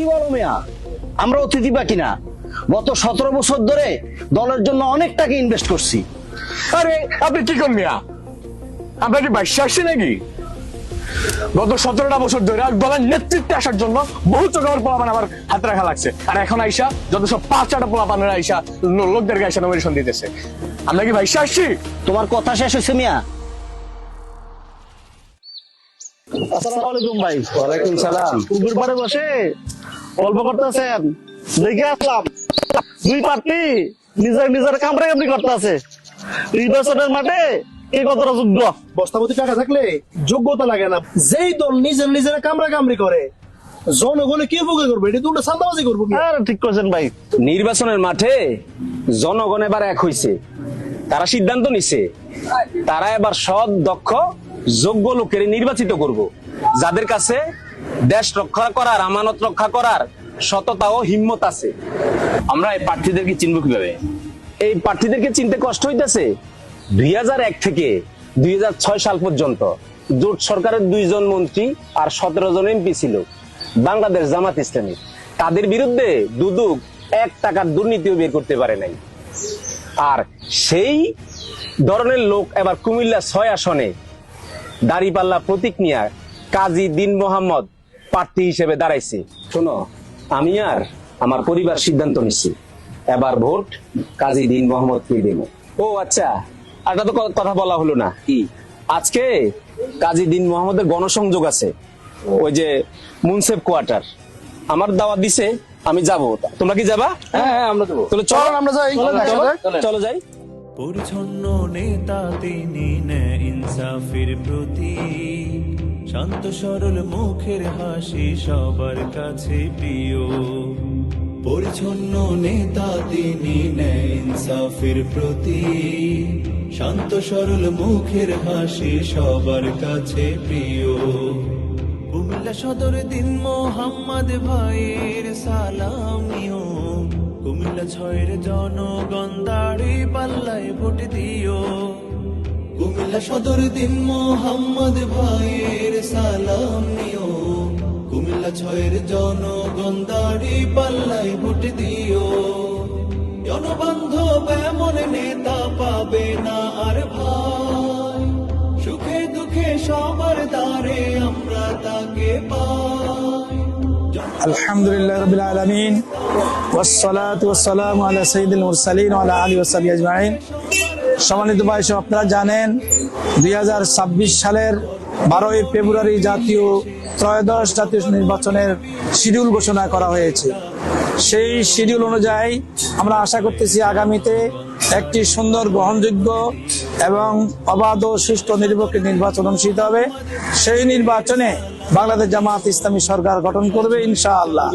কি বলো মিয়া? আমরা অতিথি বাকি না। গত সতেরো বছর ধরে দলের জন্য অনেক টাকা ইনভেস্ট করছি। আরে আপনি কি করুন মিয়া? আপনার কি বাইশ আসছে নাকি? গত সতেরোটা বছর ধরে দলের নেতৃত্বে আসার জন্য বহু চোখের পোলাপান আমার হাতে রাখা লাগছে। আর এখন আইসা যত সব পাঁচ চারটা পোলাপানের আইসা লোকদেরকে আইসা নমিনেশন দিতেছে। আমরা কি বাইশে আসছি তোমার কথা শেষ হয়েছে মিয়া। আসসালামু আলাইকুম ভাই। ওয়ালাইকুম সালাম। পুকুর পাড়ে বসে। গল্প করতেছেন? দেখে আসলাম। দুই পার্টি নিজের নিজের কামড়ে কামড়ি করতেছে। নির্বাচনের মাঠে কে কতটা যোগ্য? বস্তাপতি টাকা থাকলে যোগ্যতা লাগে না। যেই দল নিজের নিজের কামড়া কামড়ি করে জনগণে কে ভোগে করবে? এটা তো সান্দাবাজি করব আর ঠিক করছেন ভাই। নির্বাচনের মাঠে জনগণ এবার এক হইছে। তারা সিদ্ধান্ত নিছে তারা এবার সৎ দক্ষ যোগ্য লোকের নির্বাচিত করব। যাদের কাছে দেশ রক্ষা করার, আমানত রক্ষা করার সততা ও হিম্মত আছে। আমরা এই প্রার্থীদেরকে চিনব কীভাবে? এই প্রার্থীদেরকে চিনতে কষ্ট হইতেছে দুই থেকে দুই হাজার ছয় সাল পর্যন্ত। জোট সরকারের দুইজন মন্ত্রী আর সতেরো জন এমপি ছিল, বাংলাদেশ জামাত ইসলামী। তাদের বিরুদ্ধে দুদুক এক টাকার দুর্নীতিও বের করতে পারে নাই। আর সেই ধরনের লোক এবার কুমিল্লা ছয় আসনে দাড়িপাল্লা প্রতীক নিয়ে কাজী দিন মোহাম্মদ প্রার্থী হিসেবে দাঁড়াইছে। শোনো আমি আর আমার পরিবার সিদ্ধান্ত নিচ্ছি এবার ভোট কাজী দিন মোহাম্মদ কে দেব। ও আচ্ছা। আর একটা তো কথা বলা হলো না। কি? আজকে কাজী দিন মোহাম্মদের গণসংযোগ আছে। ওই যে মুনসেফ কোয়ার্টার। আমার দাওয়াত দিছে আমি যাব। তোমরা কি যাবা? হ্যাঁ হ্যাঁ আমরা যাব। তাহলে চলো। আমরা যাই। চলো যাই। পরিচ্ছন্ন নেতা তিনি ন্যায় ইনসাফের প্রতি শান্ত সরল মুখের হাসি সবার কাছে প্রিয়। পরিচ্ছন্ন নেতা তিনি ইনসাফের প্রতি। শান্ত সরল মুখের হাসি সবার কাছে প্রিয়। কুমিল্লা সদর দিন মোহাম্মদ ভাইয়ের সালামিও কুমিল্লা ছয়ের জনগণ দাড়ি পাল্লায় ভোট দিও। কুমিল্লা সদর দিন মোহাম্মদ ভাইয়ের সালাম নিও কুমিল্লা ছয়ের জনগণ দাড়ি পাল্লায় ভোট দিও জনবান্ধব এমন নেতা পাবে না আর ভাই সুখে দুঃখে সবার দ্বারে আমরা তাকে পাই الحمد لله رب العالمين والصلاة والسلام على سيد المرسلين وعلى آله وصحبه أجمعين সম্মানিত ভাই, আপনারা জানেন দুই হাজার ছাব্বিশ সালের বারোই ফেব্রুয়ারি জাতীয় ত্রয়োদশ জাতীয় নির্বাচনের শিডিউল ঘোষণা করা হয়েছে। সেই শিডিউল অনুযায়ী আমরা আশা করতেছি আগামীতে একটি সুন্দর, গ্রহণযোগ্য এবং অবাধ ও সুষ্ঠু নিরপেক্ষ নির্বাচন অনুষ্ঠিত হবে। সেই নির্বাচনে বাংলাদেশ জামাত ইসলামী সরকার গঠন করবে ইনশাআল্লাহ।